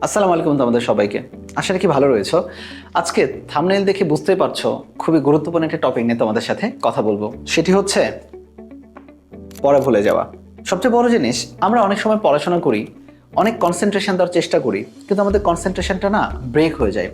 আসসালামু আলাইকুম তোমাদের সবাইকে। আশা রাখি ভালো রয়েছো। আজকে থামনেল দেখে বুঝতেই পারছ খুবই গুরুত্বপূর্ণ একটা টপিক নিয়ে তোমাদের সাথে কথা বলব। সেটি হচ্ছে পড়া ভুলে যাওয়া। সবচেয়ে বড় জিনিস, আমরা অনেক সময় পড়াশোনা করি, অনেক কনসেন্ট্রেশন দেওয়ার চেষ্টা করি, কিন্তু আমাদের কনসেন্ট্রেশনটা না ব্রেক হয়ে যায়।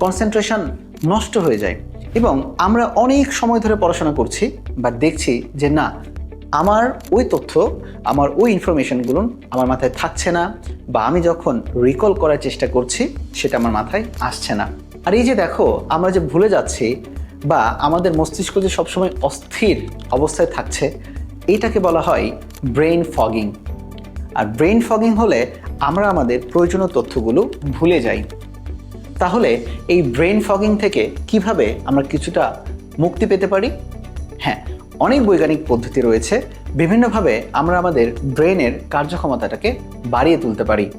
কনসেন্ট্রেশন নষ্ট হয়ে যায়। এবং আমরা অনেক সময় ধরে পড়াশোনা করছি বা দেখছি যে না, আমার ওই তথ্য, আমার ওই ইনফরমেশনগুলো আমার মাথায় থাকছে না বা আমি যখন রিকল করার চেষ্টা করছি, সেটা আমার মাথায় আসছে না। আর এই যে দেখো, আমরা যে ভুলে যাচ্ছি বা আমাদের মস্তিষ্ক যে সবসময় অস্থির অবস্থায় থাকছে এইটাকে বলা হয় ব্রেইন ফগিং আর ব্রেইন ফগিং হলে আমরা আমাদের প্রয়োজনীয় তথ্যগুলো ভুলে যাই। তাহলে এই ব্রেইন ফগিং থেকে কীভাবে আমরা কিছুটা মুক্তি পেতে পারি? হ্যাঁ অনেক বৈজ্ঞানিক পদ্ধতি রয়েছে। বিভিন্নভাবে আমরা আমাদের ব্রেনের কার্যক্ষমতাটাকে বাড়িয়ে তুলতে পারি।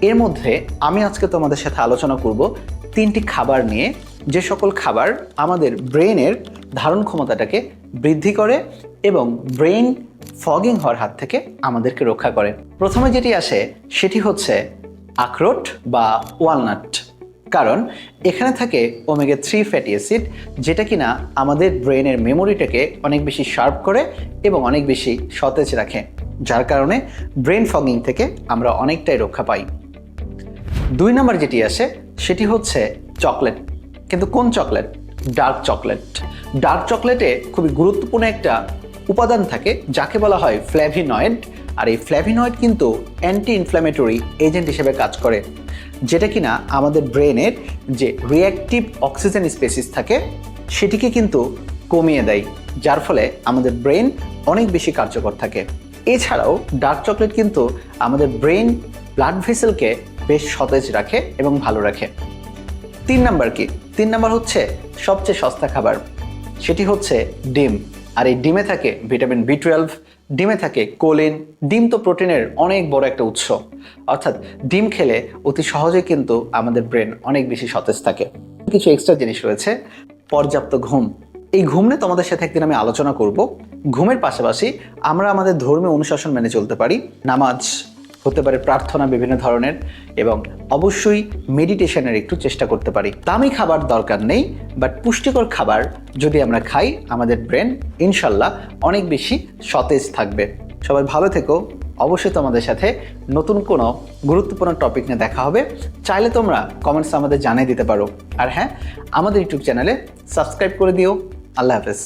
এর মধ্যে আমি আজকে তোমাদের সাথে আলোচনা করব তিনটি খাবার নিয়ে। যে সকল খাবার আমাদের ব্রেনের ধারণ ক্ষমতাটাকে বৃদ্ধি করে এবং ব্রেন ফগিং হওয়ার হাত থেকে আমাদেরকে রক্ষা করে। প্রথমে যেটি আসে সেটি হচ্ছে আখরোট বা ওয়ালনাট। কারণ এখানে থাকে ওমেগা থ্রি ফ্যাটি অ্যাসিড যেটা কিনা আমাদের ব্রেনের মেমোরিটাকে অনেক বেশি শার্প করে এবং অনেক বেশি সতেজ রাখে, যার কারণে ব্রেন ফগিং থেকে আমরা অনেকটাই রক্ষা পাই। দুই নম্বর যেটি আসে, সেটি হচ্ছে চকলেট কিন্তু কোন চকলেট ডার্ক চকলেট ডার্ক চকলেটে খুবই গুরুত্বপূর্ণ একটা উপাদান থাকে, যাকে বলা হয় ফ্ল্যাভিনয়েড আর এই ফ্ল্যাভিনয়েড কিন্তু অ্যান্টি ইনফ্ল্যামেটরি এজেন্ট হিসেবে কাজ করে। যেটা কিনা আমাদের ব্রেনের যে রিয়াক্টিভ অক্সিজেন স্পেসিস থাকে, সেটিকে কিন্তু কমিয়ে দেয়, যার ফলে আমাদের ব্রেন অনেক বেশি কার্যকর থাকে। এছাড়াও ডার্ক চকলেট কিন্তু আমাদের ব্রেন ব্লাড ভেসেলকে বেশ সতেজ রাখে এবং ভালো রাখে। তিন নাম্বার কি? তিন নাম্বার হচ্ছে সবচেয়ে সস্তা খাবার। সেটি হচ্ছে ডিম। আর এই ডিমে থাকে ভিটামিন বি টুয়েলভ ডিমে থাকে কোলিন। ডিম তো প্রোটিনের অনেক বড় একটা উৎস। অর্থাৎ ডিম খেলে অতি সহজে কিন্তু আমাদের ব্রেন অনেক বেশি সতেজ থাকে। কিছু এক্সট্রা জিনিস রয়েছে, পর্যাপ্ত ঘুম। এই ঘুম নিয়ে তোমাদের সাথে একদিন আমি আলোচনা করব। ঘুমের পাশাপাশি আমরা আমাদের ধর্মীয় অনুশাসন মেনে চলতে পারি। নামাজ হতে পারে প্রার্থনা বিভিন্ন ধরনের এবং অবশ্যই মেডিটেশনের একটু চেষ্টা করতে পারি। দামি খাবার দরকার নেই বাট পুষ্টিকর খাবার যদি আমরা খাই, আমাদের ব্রেন ইনশাল্লাহ অনেক বেশি সতেজ থাকবে। সবাই ভালো থেকো। অবশ্যই তোমাদের সাথে নতুন কোনো গুরুত্বপূর্ণ টপিক নিয়ে দেখা হবে। চাইলে তোমরা কমেন্টস আমাদের জানিয়ে দিতে পারো। আর হ্যাঁ আমাদের ইউটিউব চ্যানেলে সাবস্ক্রাইব করে দিও। আল্লাহ হাফেজ।